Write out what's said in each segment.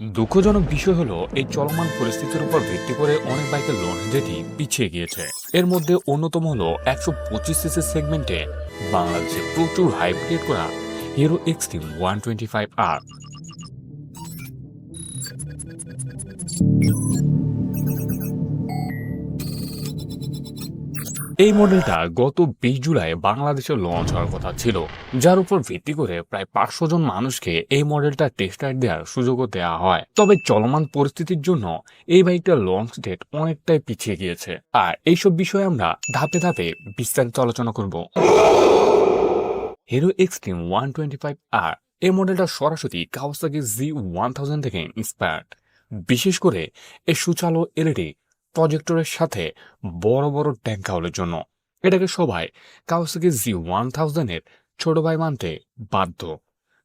দুঃখজনক বিষয় হলো, এই চলমান পরিস্থিতির উপর ভিত্তি করে অনেক বাইকের লঞ্চ ডেটই পিছিয়ে গিয়েছে। এর মধ্যে অন্যতম হলো, একশো পঁচিশ সিসি সেগমেন্টে বাংলাদেশে প্রচুর হাইব্রিড করা Hero Xtreme one twenty five R এই মডেলটা গত বিশ জুলাই বাংলাদেশে লঞ্চ হওয়ার কথা ছিল। যার উপর ভিত্তি করে প্রায় পাঁচশো জন মানুষকে এই মডেলটা টেস্ট রাইড দেওয়ার সুযোগও দেওয়া হয়। তবে চলমান পরিস্থিতির জন্য এই বাইকটার লঞ্চ ডেট অনেকটাই পিছিয়ে গিয়েছে। আর এইসব বিষয়ে আমরা ধাপে ধাপে বিস্তারিত আলোচনা করব। Hero Xtreme one twenty five R এই মডেলটা সরাসরি কাওয়াসাকি জি ওয়ান থাউজেন্ড থেকে ইন্সপায়ার্ড বিশেষ করে এর সুচালো এলইডি প্রজেক্টরের সাথে বড় বড় ট্যাঙ্ক কাউলের জন্য। এটাকে সবাই কাওয়াসাকি জি ওয়ান থাউজেন্ডের ছোট ভাই মানতে বাধ্য।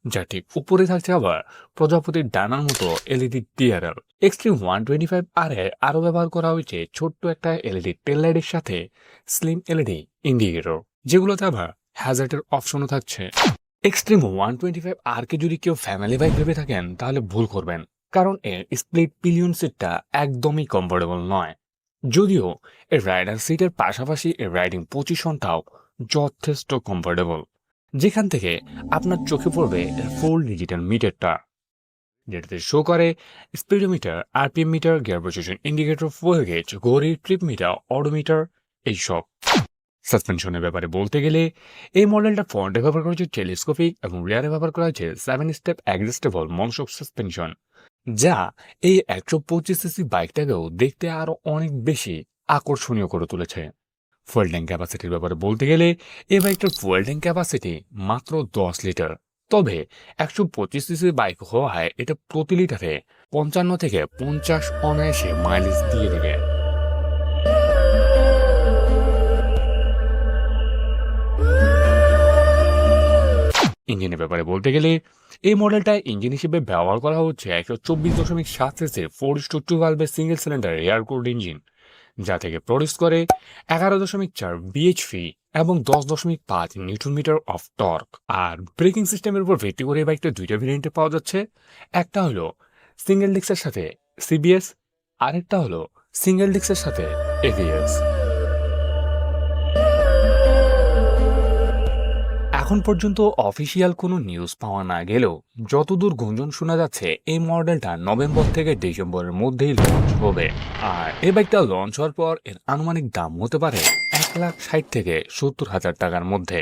যা ঠিক উপরে থাকছে আবার প্রজাপতির ডানার মতো LED DRL. Xtreme one twenty five R এ আরও ব্যবহার করা হয়েছে ছোট্ট একটা এলইডি টেল লাইটের সাথে স্লিম এলইডি ইন্ডিকেটর, যেগুলোতে আবার হ্যাজার্টের অপশনও থাকছে। Xtreme one twenty five R কে যদি কেউ ফ্যামিলি বাইক ভেবে থাকেন, তাহলে ভুল করবেন। কারণ এর স্প্লিট পিলিয়ন সিটটা একদমই কমফোর্টেবল নয়। যদিও এর রাইডার সিটের পাশাপাশি এর রাইডিং পজিশনটাও যথেষ্ট কমফোর্টেবল যেখান থেকে আপনার চোখে পড়বে এর ফুল ডিজিটাল মিটারটা যেটাতে শো করে speedometer RPM meter gear position indicator fuel gauge ঘড়ি ট্রিপ মিটার অডোমিটার এইসব। সাসপেনশনের ব্যাপারে বলতে গেলে এই মডেলটা ফ্রন্টে ব্যবহার করা হচ্ছে টেলিস্কোপিক এবং রিয়ারে ব্যবহার করা হচ্ছে seven step adjustable monoshock suspension যা এই একশো পঁচিশ সিসি বাইকটাকেও দেখতে আরও অনেক বেশি আকর্ষণীয় করে তুলেছে। ফুয়েল ট্যাঙ্ক ক্যাপাসিটির ব্যাপারে বলতে গেলে এই বাইকটার ফুয়েল ট্যাঙ্ক ক্যাপাসিটি মাত্র দশ লিটার। তবে একশো পঁচিশ সিসি বাইক হওয়ায় এটা প্রতি লিটারে পঞ্চান্ন থেকে পঞ্চাশ অনায়াসে মাইলেজ দিয়ে দেবে ইঞ্জিনের ব্যাপারে বলতে গেলে, এই মডেলটা ইঞ্জিন হিসেবে ব্যবহার করা হচ্ছে একশো চব্বিশ দশমিক সাত CC four stroke two ভালভের single cylinder air cooled engine, যা থেকে প্রডিউস করে এগারো দশমিক চার বিএইচপি এবং দশ দশমিক পাঁচ নিউটন মিটার অফ টর্ক। আর ব্রেকিং সিস্টেমের উপর ভিত্তি করে এই বাইকটা দুইটা ভেরিয়েন্টে পাওয়া যাচ্ছে। একটা হলো সিঙ্গেল ডিক্সের সাথে সিবিএস আরেকটা হলো সিঙ্গেল ডিক্সের সাথে এভিএস এখন পর্যন্ত অফিসিয়াল কোনো নিউজ পাওয়া না গেলেও যতদূর গুঞ্জন শোনা যাচ্ছে, এই মডেলটা নভেম্বর থেকে ডিসেম্বরের মধ্যেই লঞ্চ হবে। আর এই বাইকটা লঞ্চ হওয়ার পর এর আনুমানিক দাম হতে পারে এক লাখ ষাট থেকে সত্তর হাজার টাকার মধ্যে।